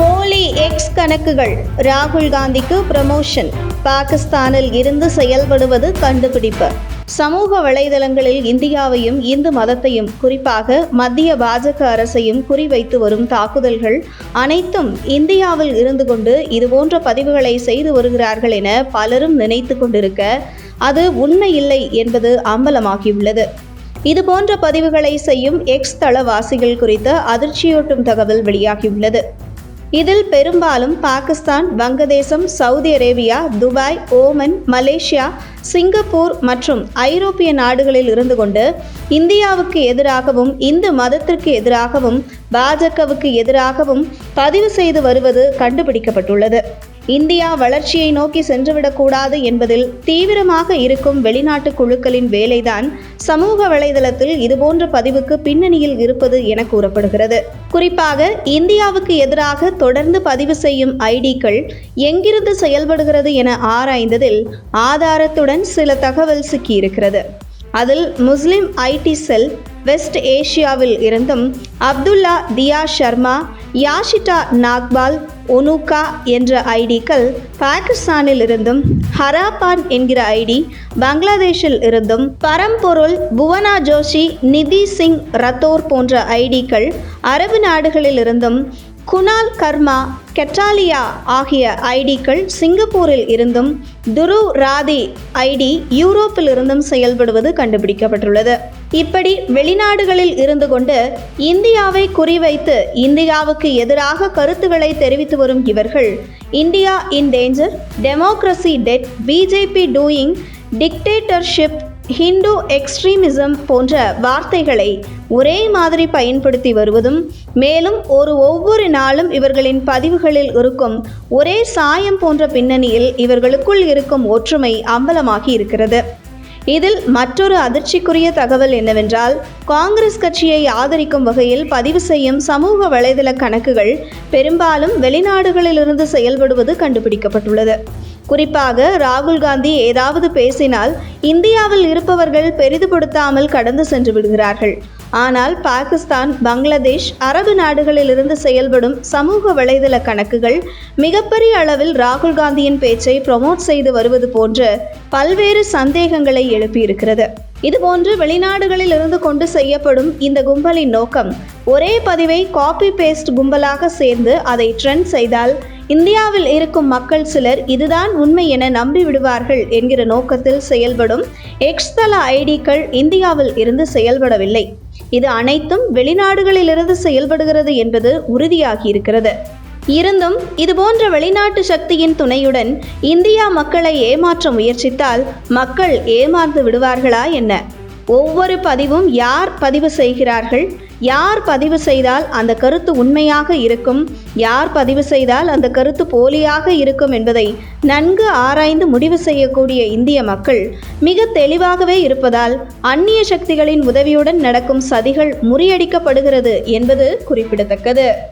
போலி எக்ஸ் கணக்குகள். ராகுல் காந்திக்கு ப்ரமோஷன் பாகிஸ்தானில் இருந்து செயல்படுவது கண்டுபிடிப்பு. சமூக வலைதளங்களில் இந்தியாவையும் இந்து மதத்தையும் குறிப்பாக மத்திய பாஜக அரசையும் குறிவைத்து வரும் தாக்குதல்கள் அனைத்தும் இந்தியாவில் இருந்து கொண்டு இதுபோன்ற பதிவுகளை செய்து வருகிறார்கள் என பலரும் நினைத்து கொண்டிருக்க அது உண்மையில்லை என்பது அம்பலமாகியுள்ளது. இதுபோன்ற பதிவுகளை செய்யும் எக்ஸ் தளவாசிகள் குறித்த அதிர்ச்சியூட்டும் தகவல் வெளியாகியுள்ளது. இதில் பெரும்பாலும் பாகிஸ்தான் வங்கதேசம் Saudi Arabia Dubai Oman Malaysia Singapore மற்றும் ஐரோப்பிய நாடுகளில் இருந்து கொண்டு இந்தியாவுக்கு எதிராகவும் இந்து மதத்திற்கு எதிராகவும் பாஜகவுக்கு எதிராகவும் பதிவு செய்து வருவது கண்டுபிடிக்கப்பட்டுள்ளது. இந்தியா வளர்ச்சியை நோக்கி சென்றுவிடக்கூடாது என்பதில் தீவிரமாக இருக்கும் வெளிநாட்டு குழுக்களின் வேலைதான் சமூக வலைதளத்தில் இதுபோன்ற பதிவுக்கு பின்னணியில் இருப்பது என கூறப்படுகிறது. குறிப்பாக இந்தியாவுக்கு எதிராக தொடர்ந்து பதிவு செய்யும் ஐடிக்கள் எங்கிருந்து செயல்படுகிறது என ஆராய்ந்ததில் ஆதாரத்துடன் சில தகவல் சிக்கியிருக்கிறது. அதில் முஸ்லிம் ஐடி செல் வெஸ்ட் ஏஷியாவில் இருந்தும் அப்துல்லா தியா ஷர்மா யாஷிட்டா நாக்பால் ஒனுகா என்ற ஐடிக்கள் பாகிஸ்தானில் இருந்தும் ஹராபான் என்கிற ஐடி பங்களாதேஷில் இருந்தும் பரம்பொருள் புவனா ஜோஷி நிதி சிங் ரத்தோர் போன்ற ஐடிக்கள் அரபு நாடுகளில் இருந்தும் குணால் கர்மா கெட்டாலியா ஆகிய ஐடிக்கள் சிங்கப்பூரில் இருந்தும் துரு ராதி ஐடி யூரோப்பில் இருந்தும் செயல்படுவது கண்டுபிடிக்கப்பட்டுள்ளது. இப்படி வெளிநாடுகளில் இருந்து கொண்டு இந்தியாவை குறிவைத்து இந்தியாவுக்கு எதிராக கருத்துக்களை தெரிவித்து வரும் இவர்கள் India in danger democracy dead BJP doing dictatorship Hindu extremism போன்ற வார்த்தைகளை ஒரே மாதிரி பயன்படுத்தி வருவதும் மேலும் ஒரு ஒவ்வொரு நாளும் இவர்களின் பதிவுகளில் இருக்கும் ஒரே சாயம் போன்ற பின்னணியில் இவர்களுக்குள் இருக்கும் ஒற்றுமை அம்பலமாகி இருக்கிறது. இதில் மற்றொரு அதிர்ச்சிக்குரிய தகவல் என்னவென்றால் காங்கிரஸ் கட்சியை ஆதரிக்கும் வகையில் பதிவு செய்யும் சமூக வலைதள கணக்குகள் பெரும்பாலும் வெளிநாடுகளிலிருந்து செயல்படுவது கண்டுபிடிக்கப்பட்டுள்ளது. குறிப்பாக ராகுல் காந்தி ஏதாவது பேசினால் இந்தியாவில் இருப்பவர்கள் பெரிதுபடுத்தாமல் கடந்து சென்று விடுகிறார்கள். ஆனால் பாகிஸ்தான் பங்களாதேஷ் அரபு நாடுகளிலிருந்து செயல்படும் சமூக வலைதள கணக்குகள் மிகப்பெரிய அளவில் ராகுல் காந்தியின் பேச்சை ப்ரொமோட் செய்து வருவது போன்ற பல்வேறு சந்தேகங்களை எழுப்பியிருக்கிறது. இதுபோன்று வெளிநாடுகளில் இருந்து கொண்டு செய்யப்படும் இந்த கும்பலின் நோக்கம் ஒரே பதிவை காப்பி பேஸ்ட் கும்பலாக சேர்ந்து அதை ட்ரெண்ட் செய்தால் இந்தியாவில் இருக்கும் மக்கள் சிலர் இதுதான் உண்மை என நம்பி விடுவார்கள் என்கிற நோக்கத்தில் செயல்படும் எக்ஸ்தல ஐடிக்கள் இந்தியாவில் இருந்து செயல்படவில்லை. இது அனைத்தும் வெளிநாடுகளிலிருந்து செயல்படுகிறது என்பது உறுதியாகி இருக்கிறது இருந்தும் இதுபோன்ற வெளிநாட்டு சக்தியின் துணையுடன் இந்தியா மக்களை ஏமாற்ற முயற்சித்தால் மக்கள் ஏமாந்து விடுவார்களா என்ன? ஒவ்வொரு பதிவும் யார் பதிவு செய்கிறார்கள்? யார் பதிவு செய்தால் அந்த கருத்து உண்மையாக இருக்கும்? யார் பதிவு செய்தால் அந்த கருத்து போலியாக இருக்கும் என்பதை நன்கு ஆராய்ந்து முடிவு செய்யக்கூடிய இந்திய மக்கள் மிக தெளிவாகவே இருப்பதால் அந்நிய சக்திகளின் உதவியுடன் நடக்கும் சதிகள் முறியடிக்கப்படுகிறது என்பது குறிப்பிடத்தக்கது.